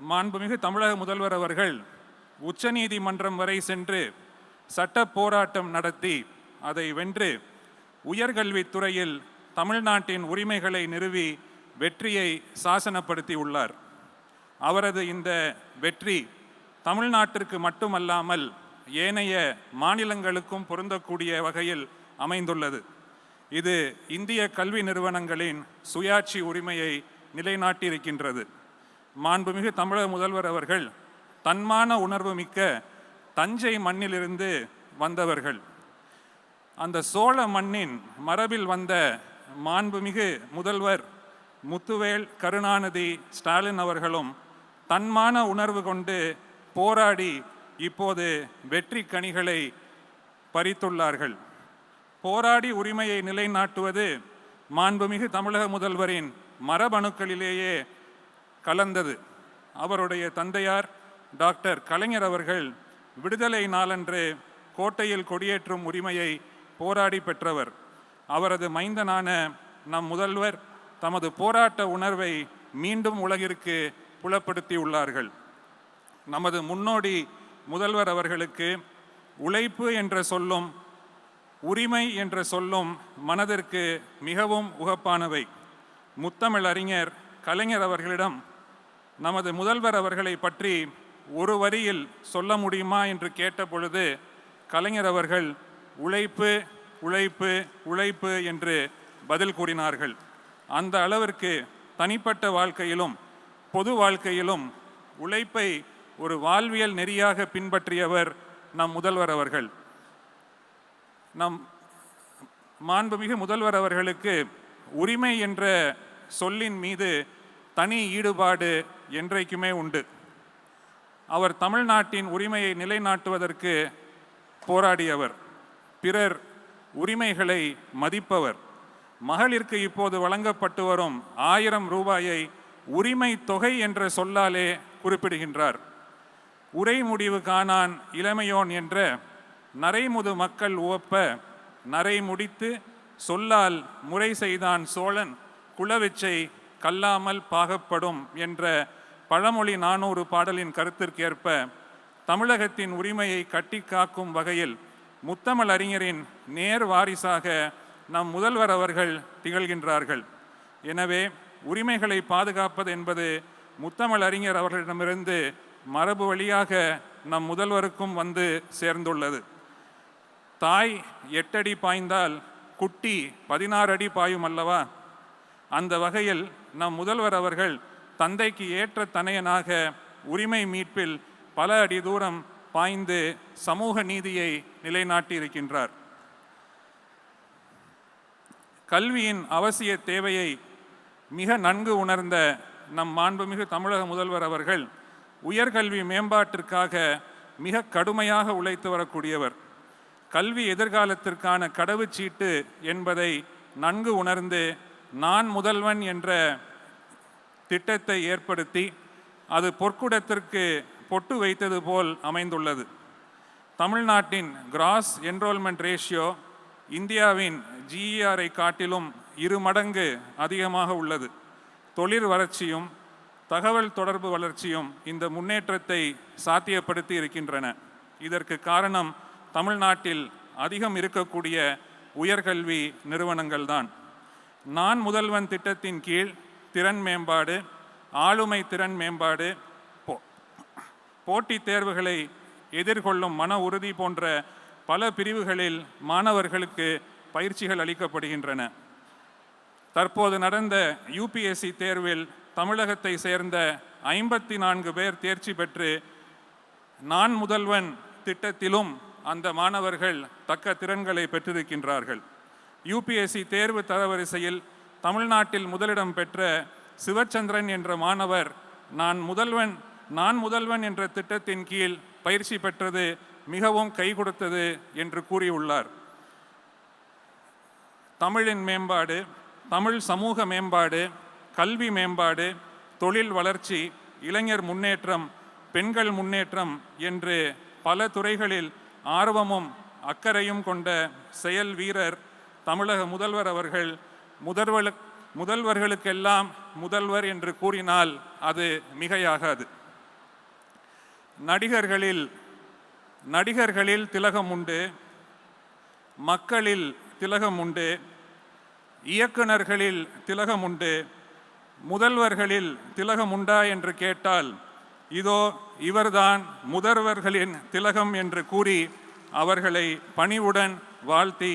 மாண்புமிகு தமிழக முதல்வர் அவர்கள் உச்சநீதிமன்றம் வரை சென்று சட்ட போராட்டம் நடத்தி அதை வென்று உயர்கல்வித்துறையில் தமிழ்நாட்டின் உரிமைகளை நிறுவி வெற்றியை சாசனப்படுத்தி உள்ளார் அவரது இந்த வெற்றி தமிழ்நாட்டிற்கு மட்டுமல்லாமல் ஏனைய மாநிலங்களுக்கும் பொருந்தக்கூடிய வகையில் அமைந்துள்ளது. இது இந்திய கல்வி நிறுவனங்களின் சுயாட்சி உரிமையை நிலைநாட்டியிருக்கின்றது. மாண்புமிகு தமிழக முதல்வர் அவர்கள் தன்மான உணர்வு மிக்க தஞ்சை மண்ணிலிருந்து வந்தவர்கள். அந்த சோழ மண்ணின் மரபில் வந்த மாண்புமிகு முதல்வர் முத்துவேல் கருணாநிதி ஸ்டாலின் அவர்களும் தன்மான உணர்வு கொண்டு போராடி இப்போது வெற்றி கனிகளை பறித்துள்ளார்கள். போராடி உரிமையை நிலைநாட்டுவது மாண்புமிகு தமிழக முதல்வரின் மரபணுக்களிலேயே கலந்தது. அவருடைய தந்தையார் டாக்டர் கலைஞர் அவர்கள் விடுதலை நாளன்று கோட்டையில் கொடியேற்றும் உரிமையை போராடி பெற்றவர். அவரது மைந்தனான நம் முதல்வர் தமது போராட்ட உணர்வை மீண்டும் உலகிற்கு புலப்படுத்தியுள்ளார்கள் நமது முன்னோடி முதல்வர் அவர்களுக்கு உழைப்பு என்ற சொல்லும் உரிமை என்ற சொல்லும் மனதிற்கு மிகவும் உகப்பானவை. முத்தமிழ் அறிஞர் கலைஞர் அவர்களிடம் நமது முதல்வர் அவர்களை பற்றி ஒரு வரியில் சொல்ல முடியுமா என்று கேட்ட பொழுது கலைஞர் அவர்கள் உழைப்பு உழைப்பு உழைப்பு என்று பதில் கூறினார்கள். அந்த அளவிற்கு தனிப்பட்ட வாழ்க்கையிலும் பொது வாழ்க்கையிலும் உழைப்பை ஒரு வாழ்வியல் நெறியாக பின்பற்றியவர் நம் முதல்வர் அவர்கள். நம் மாண்புமிகு முதல்வர் அவர்களுக்கு உரிமை என்ற சொல்லின் மீது தனி ஈடுபாடு என்றைக்குமே உண்டு. அவர் தமிழ்நாட்டின் உரிமையை நிலைநாட்டுவதற்கு போராடியவர். பிறர் உரிமைகளை மதிப்பவர். மகளிருக்கு இப்போது வழங்கப்பட்டு வரும் ஆயிரம் ரூபாயை உரிமை தொகை என்ற சொல்லாலே குறிப்பிடுகின்றார். உரை முடிவு காணான் இளமையோன் என்ற நரைமுது மக்கள் உவப்ப நரை முடித்து சொல்லால் முறை செய்தான் சோழன் குலவிச்சை கல்லாமல் பாகப்படும் என்ற பழமொழி நானூறு பாடலின் கருத்திற்கேற்ப தமிழகத்தின் உரிமையை கட்டி காக்கும் வகையில் முத்தமிழ் அறிஞரின் நேர் வாரிசாக நம் முதல்வர் அவர்கள் திகழ்கின்றார்கள். எனவே உரிமைகளை பாதுகாப்பது என்பது முத்தமிழ் அறிஞர் அவர்களிடமிருந்து மரபு வழியாக நம் முதல்வருக்கும் வந்து சேர்ந்துள்ளது. தாய் எட்டடி பாய்ந்தால் குட்டி பதினாறு அடி பாயும் அல்லவா? அந்த வகையில் நம் முதல்வர் அவர்கள் தந்தைக்கு ஏற்ற தனையனாக உரிமை மீட்பில் பல அடி தூரம் பாய்ந்து சமூக நீதியை நிலைநாட்டியிருக்கின்றார். கல்வியின் அவசிய தேவையை மிக நன்கு உணர்ந்த நம் மாண்புமிகு தமிழக முதல்வர் அவர்கள் உயர்கல்வி மேம்பாட்டிற்காக மிக கடுமையாக உழைத்து வரக்கூடியவர். கல்வி எதிர்காலத்திற்கான கடவுச்சீட்டு என்பதை நன்கு உணர்ந்து நான் முதல்வன் என்ற திட்டத்தை ஏற்படுத்தி அது பொற்குடத்திற்கு பொட்டு வைத்தது போல் அமைந்துள்ளது. தமிழ்நாட்டின் கிராஸ் என்ரோல்மெண்ட் ரேஷியோ இந்தியாவின் ஜிஇஆரை காட்டிலும் இரு மடங்கு அதிகமாக உள்ளது. தொழில் வளர்ச்சியும் தகவல் தொடர்பு வளர்ச்சியும் இந்த முன்னேற்றத்தை சாத்தியப்படுத்தி இருக்கின்றன. இதற்கு காரணம் தமிழ்நாட்டில் அதிகம் இருக்கக்கூடிய உயர்கல்வி நிறுவனங்கள்தான். நான் முதல்வன் திட்டத்தின் கீழ் திறன் மேம்பாடு ஆளுமை திறன் மேம்பாடு போ- போட்டித் தேர்வுகளை எதிர்கொள்ளும் மன உறுதி போன்ற பல பிரிவுகளில் மாணவர்களுக்கு பயிற்சிகள் அளிக்கப்படுகின்றன. தற்போது நடந்த யூபிஎஸ்சி தேர்வில் தமிழகத்தை சேர்ந்த ஐம்பத்தி நான்கு பேர் தேர்ச்சி பெற்று நான் முதல்வன் திட்டத்திலும் அந்த மாணவர்கள் தக்க திறன்களை பெற்றிருக்கின்றார்கள். யூபிஎஸ்சி தேர்வு தரவரிசையில் தமிழ்நாட்டில் முதலிடம் பெற்ற சிவச்சந்திரன் என்ற மாணவர் நான் முதல்வன் நான் முதல்வன் என்ற திட்டத்தின் கீழ் பயிற்சி பெற்றது மிகவும் கை கொடுத்தது என்று கூறியுள்ளார். தமிழின் மேம்பாடு தமிழ் சமூக மேம்பாடு கல்வி மேம்பாடு தொழில் வளர்ச்சி இளைஞர் முன்னேற்றம் பெண்கள் முன்னேற்றம் என்று பல துறைகளில் ஆர்வமும் அக்கறையும் கொண்ட செயல் வீரர் தமிழக முதல்வர் அவர்கள் முதல்வர் முதல்வர்களுக்கெல்லாம் முதல்வர் என்று கூறினால் அது மிகையாகாது. நடிகர்களில் நடிகர்களில் திலகம் உண்டு மக்களில் திலகம் உண்டு இயக்குனர்களில் திலகம் உண்டு முதல்வர்களில் திலகம் உண்டா என்று கேட்டால் இதோ இவர்தான் முதல்வர்களின் திலகம் என்று கூறி அவர்களை பணிவுடன் வாழ்த்தி